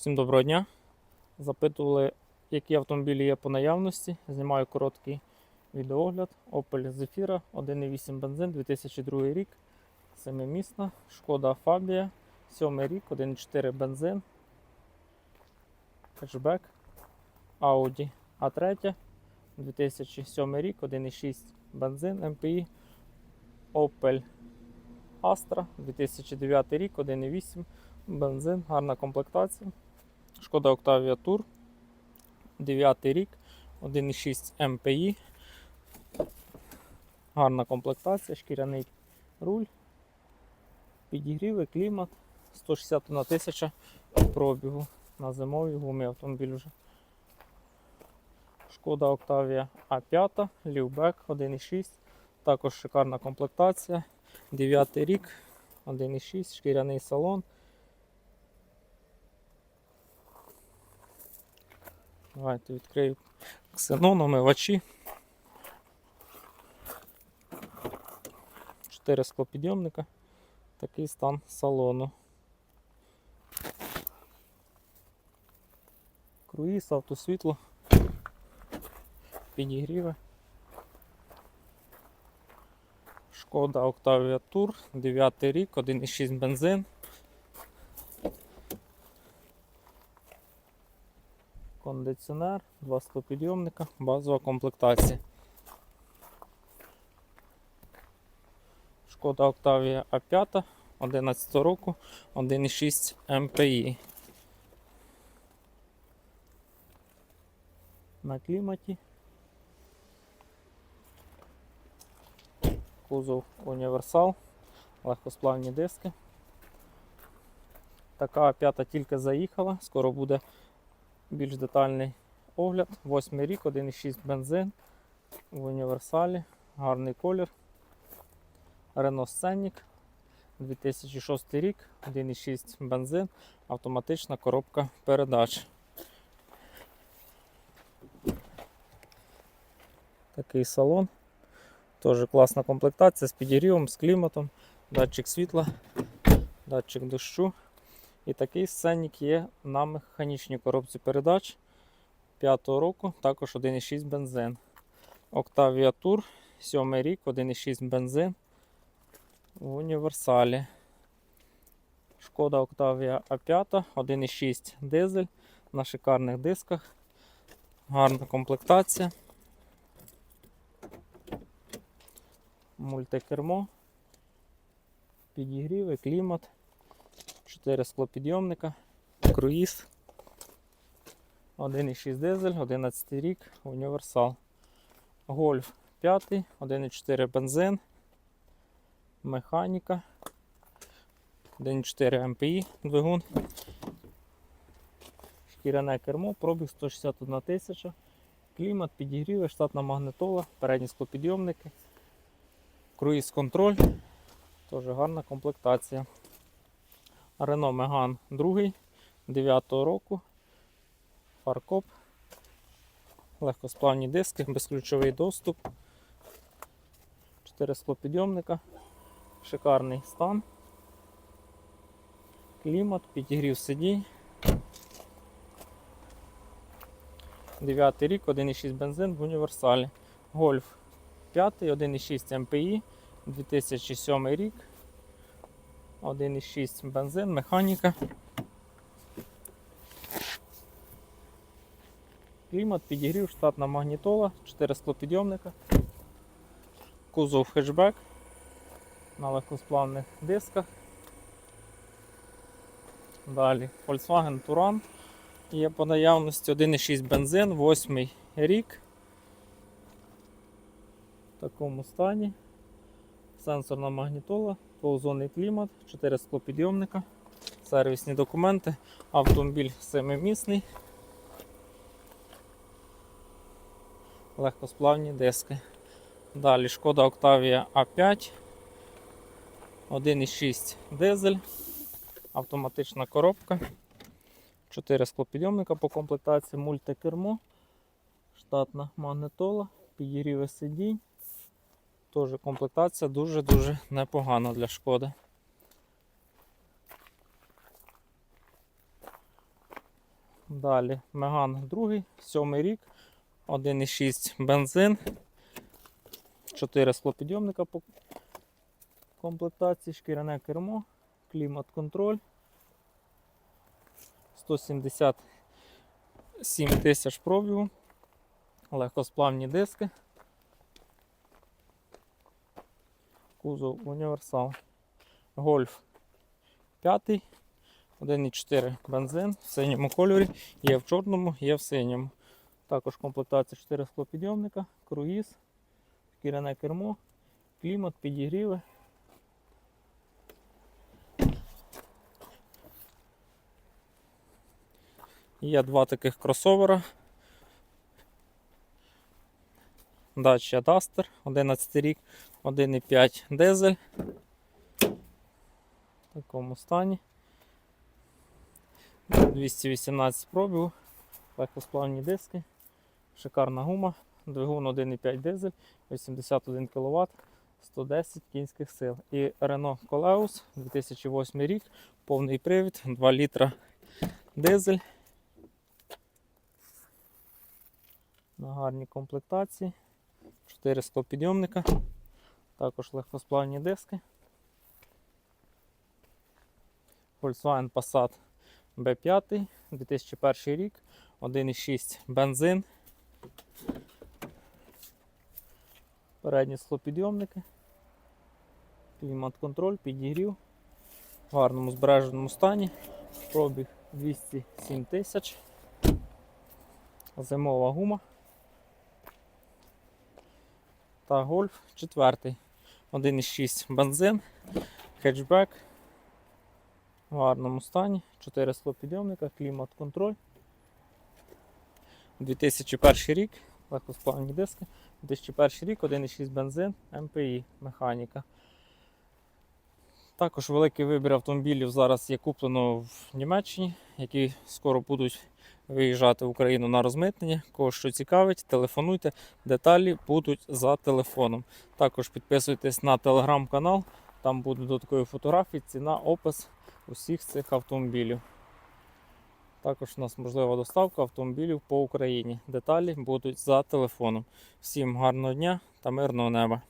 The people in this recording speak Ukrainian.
Всім доброго дня. Запитували, які автомобілі є по наявності. Знімаю короткий відеогляд. Opel Zafira 1.8 бензин 2002 рік. Семимісна. Шкода Fabia. 7 рік, 1.4 бензин. Хетчбек. Audi A3. 2007 рік, 1.6 бензин MPI. Opel Astra 2009 рік, 1.8 бензин, гарна комплектація. Шкода Octavia Tour. 9 рік, 1,6 MPI. Гарна комплектація, шкіряний руль, підігріви, клімат, 161 тисяча пробігу на зимовій гумі автомобіль вже. Шкода Octavia A5, Liftback 1,6. Також шикарна комплектація. 9 рік, 1,6, шкіряний салон. Давайте відкрию ксенон, омивачі. Чотири склопідйомника. Такий стан салону. Круїз, автосвітло, підігріви. Шкода Octavia Tour, 9 рік, 1,6 бензин. Кондиціонер, два склопідйомника, базова комплектація. Шкода Octavia A5 11 року, 1,6 MPI. На кліматі. Кузов універсал, легкосплавні диски. Така А5 тільки заїхала, скоро буде більш детальний огляд. 8 рік, 1,6 бензин в універсалі, гарний колір. Renault Scenic 2006 рік, 1,6 бензин, автоматична коробка передач. Такий салон. Теж класна комплектація з підігрівом, з кліматом, датчик світла, датчик дощу. І такий сценник є на механічній коробці передач 5-го року, також 1,6 бензин. Octavia Tour, 7 рік, 1,6 бензин в універсалі. Шкода Octavia A5, 1,6 дизель на шикарних дисках. Гарна комплектація. Мультикермо, підігріви, клімат. 4 склопідйомника, круїз, 1,6 дизель, 11 рік, універсал. Гольф 5, 1,4 бензин, механіка, 1,4 МПІ двигун, шкіряне кермо, пробіг 161 тисяча, клімат, підігріви, штатна магнитола, передні склопідйомники, круїз контроль, теж гарна комплектація. Renault Megane 2 9 року. Фаркоп. Легкосплавні диски, безключовий доступ. 4 склопідйомника. Шикарний стан. Клімат, підігрів сидінь. 9 рік, 1,6 бензин в універсалі. Гольф 5, 1,6 МПІ, 2007 рік. 1,6 бензин, механіка. Клімат, підігрів, штатна магнітола, 4 склопідйомника. Кузов хетчбек на легкосплавних дисках. Далі Volkswagen Touran є по наявності 1,6 бензин, 8 рік. В такому стані. Сенсорна магнітола, двохзонний клімат, 4 склопідйомника, сервісні документи, автомобіль семимісний, легкосплавні диски. Далі шкода Octavia A5, 1,6 дизель, автоматична коробка, 4 склопідйомника по комплектації, мультикермо, штатна магнитола, підігріви сидінь. Теж комплектація дуже-дуже непогана для шкоди. Далі Меган другий, сьомий рік, 1,6 бензин, 4 склопідйомника по комплектації, шкіряне кермо, клімат-контроль. 177 тисяч пробігу, легкосплавні диски. Кузов універсал. Гольф 5, 1,4 бензин в синьому кольорі, є в чорному, є в синьому. Також комплектація 4 склопідйомника, круїз, шкіряне кермо, клімат, підігріви. Є два таких кросовера. Dacia Duster, 11 рік, 1,5 дизель. В такому стані. 218 пробігу, легкосплавні диски, шикарна гума, двигун 1,5 дизель, 81 кВт, 110 кінських сил. І Renault Coleos 2008 рік, повний привід, 2 літра дизель. На гарній комплектації. 4 склопідйомника, також легкосплавні диски. Volkswagen Passat B5, 2001 рік, 1,6 бензин. Передні склопідйомники. Клімат-контроль, підігрів. В гарному збереженому стані. Пробіг 207 тисяч. Зимова гума. Та гольф 4. 1,6 бензин, хетчбек в гарному стані, 4 склопідйомника, клімат-контроль. 2001 рік, легкосплавні диски. 2001 рік, 1,6 бензин, МПІ, механіка. Також великий вибір автомобілів зараз є куплено в Німеччині, які скоро будуть виїжджати в Україну на розмитнення. Кого що цікавить, телефонуйте. Деталі будуть за телефоном. Також підписуйтесь на телеграм-канал, там будуть додаткові фотографії, ціна, опис усіх цих автомобілів. Також у нас можлива доставка автомобілів по Україні. Деталі будуть за телефоном. Всім гарного дня та мирного неба!